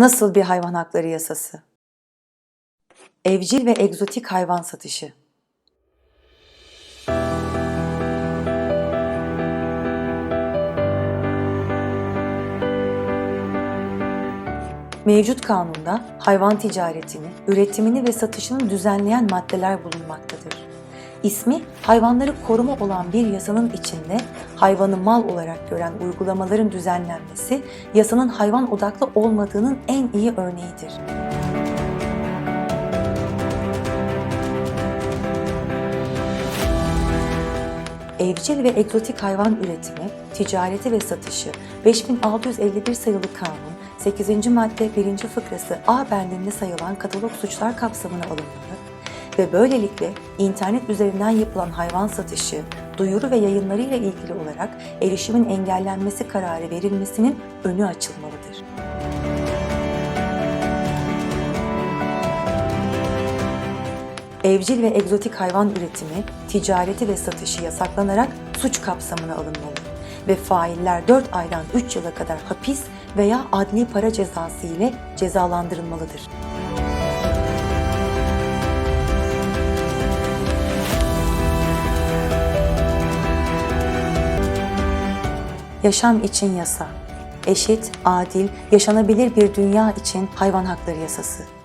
Nasıl bir hayvan hakları yasası? Evcil ve egzotik hayvan satışı. Mevcut kanunda hayvan ticaretini, üretimini ve satışını düzenleyen maddeler bulunmaktadır. İsmi hayvanları koruma olan bir yasanın içinde hayvanı mal olarak gören uygulamaların düzenlenmesi yasanın hayvan odaklı olmadığının en iyi örneğidir. Evcil ve egzotik hayvan üretimi, ticareti ve satışı 5651 sayılı kanun 8. madde 1. fıkrası A bendinde sayılan katalog suçlar kapsamına alınmalı ve böylelikle internet üzerinden yapılan hayvan satışı, duyuru ve yayınları ile ilgili olarak erişimin engellenmesi kararı verilmesinin önü açılmalıdır. Evcil ve egzotik hayvan üretimi, ticareti ve satışı yasaklanarak suç kapsamına alınmalı ve failler 4 aydan 3 yıla kadar hapis veya adli para cezası ile cezalandırılmalıdır. Yaşam için yasa. Eşit, adil, yaşanabilir bir dünya için hayvan hakları yasası.